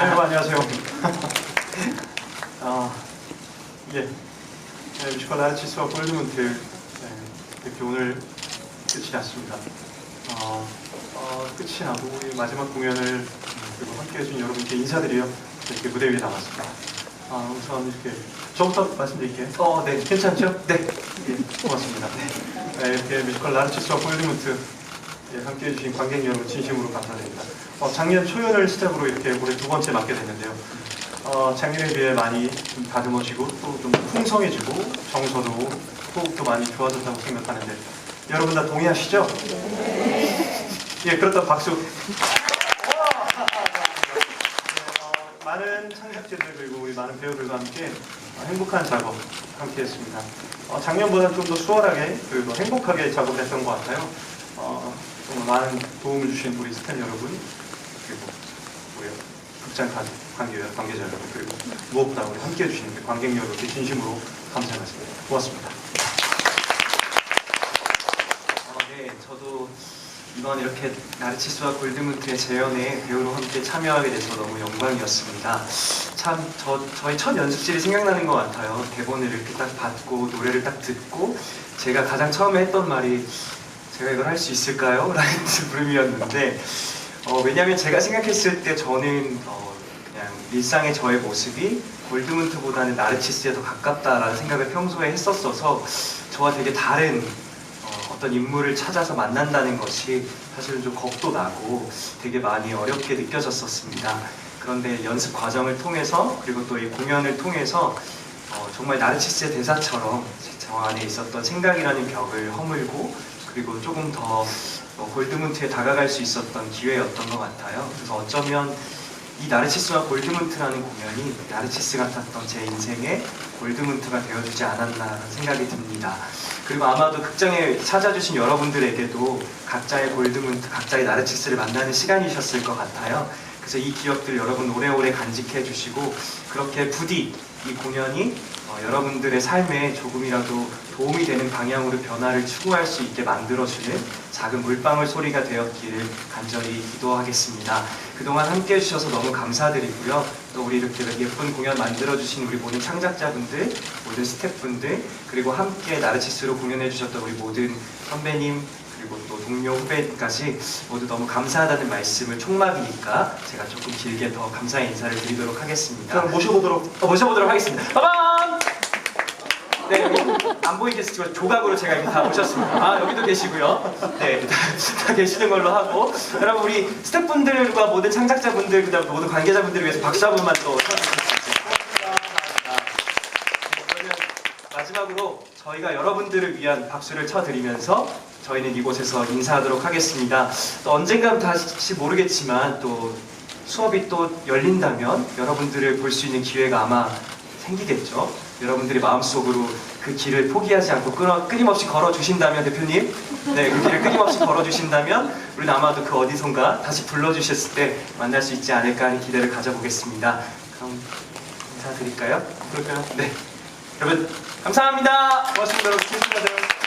네, 여러분 안녕하세요. 아, 예. 네, 뮤지컬 아르치스와 골드문트 네, 이렇게 오늘 끝이 났습니다. 어, 어, 끝이 나고 이 마지막 공연을 음, 그리고 함께해 주신 여러분께 인사드리려 이렇게 무대 위에 나왔습니다. 아, 우선 이렇게 저부터 말씀드릴게요. 어, 네, 괜찮죠? 네, 예, 고맙습니다. 네, 이렇게 뮤지컬 아르치스와 골드문트 예, 함께 해 주신 관객 여러분 진심으로 감사드립니다. 어, 작년 초연을 시작으로 이렇게 올해 두 번째 맡게 됐는데요. 어, 작년에 비해 많이 좀 다듬어지고 또 좀 풍성해지고 정서도 호흡도 많이 좋아졌다고 생각하는데 여러분 다 동의하시죠? 예, 그렇다면 박수. 어, 많은 창작자들 그리고 우리 많은 배우들과 함께 어, 행복한 작업 함께 했습니다. 어, 작년보다는 좀더 수월하게 그리고 행복하게 작업했던 것 같아요. 어, 많은 도움을 주신 우리 스태프 여러분 그리고 우리 극장 관- 관계, 관계자 여러분 그리고 무엇보다 우리 함께 해 주시는 우리 관객 여러분께 진심으로 감사의 말씀드립니다. 고맙습니다. 어, 네, 저도 이번 이렇게 나르치스와 골드문트의 재연에 배우로 함께 참여하게 돼서 너무 영광이었습니다. 참, 저, 저희 첫 연습실이 생각나는 것 같아요. 대본을 이렇게 딱 받고, 노래를 딱 듣고, 제가 가장 처음에 했던 말이, 제가 이걸 할 수 있을까요? 라는 물음이었는데, 어, 왜냐면 제가 생각했을 때 저는 어, 그냥 일상의 저의 모습이 골드문트보다는 나르치스에 더 가깝다라는 생각을 평소에 했었어서, 저와 되게 다른 어, 어떤 인물을 찾아서 만난다는 것이 사실은 좀 겁도 나고 되게 많이 어렵게 느껴졌었습니다. 그런데 연습 과정을 통해서 그리고 또 이 공연을 통해서 어, 정말 나르치스의 대사처럼 저 안에 있었던 생각이라는 벽을 허물고 그리고 조금 더 어, 골드문트에 다가갈 수 있었던 기회였던 것 같아요. 그래서 어쩌면 이 나르치스와 골드문트라는 공연이 나르치스 같았던 제 인생의 골드문트가 되어주지 않았나라는 생각이 듭니다. 그리고 아마도 극장에 찾아주신 여러분들에게도 각자의 골드문트, 각자의 나르치스를 만나는 시간이셨을 것 같아요. 그래서 이 기억들 여러분 오래오래 간직해 주시고 그렇게 부디 이 공연이 어, 여러분들의 삶에 조금이라도 도움이 되는 방향으로 변화를 추구할 수 있게 만들어주는 작은 물방울 소리가 되었기를 간절히 기도하겠습니다. 그동안 함께 해주셔서 너무 감사드리고요. 또 우리 이렇게 예쁜 공연 만들어주신 우리 모든 창작자분들, 모든 스태프분들, 그리고 함께 나르치스로 공연해주셨던 우리 모든 선배님, 그리고 또 동료 후배까지 모두 너무 감사하다는 말씀을 총막이니까 제가 조금 길게 더 감사의 인사를 드리도록 하겠습니다. 그럼 모셔보도록 어, 모셔보도록 하겠습니다. 빠밤! 네, 여기 안 보이겠지만 조각으로 제가 여기 다 모셨습니다. 아, 여기도 계시고요. 네, 다, 다 계시는 걸로 하고. 여러분, 우리 스태프분들과 모든 창작자분들, 그 다음 모든 관계자분들을 위해서 박수 한 번만 또 그러면 마지막으로 저희가 여러분들을 위한 박수를 쳐드리면서 저희는 이곳에서 인사하도록 하겠습니다. 또 언젠가 다시 모르겠지만 또 수업이 또 열린다면 여러분들을 볼 수 있는 기회가 아마 생기겠죠. 여러분들이 마음속으로 그 길을 포기하지 않고 끊어, 끊임없이 걸어주신다면 대표님, 네, 그 길을 끊임없이 걸어주신다면 우리는 아마도 그 어디선가 다시 불러주셨을 때 만날 수 있지 않을까 하는 기대를 가져보겠습니다. 그럼 인사드릴까요? 그럴까요? 네. 여러분 감사합니다. 고맙습니다. 여러분.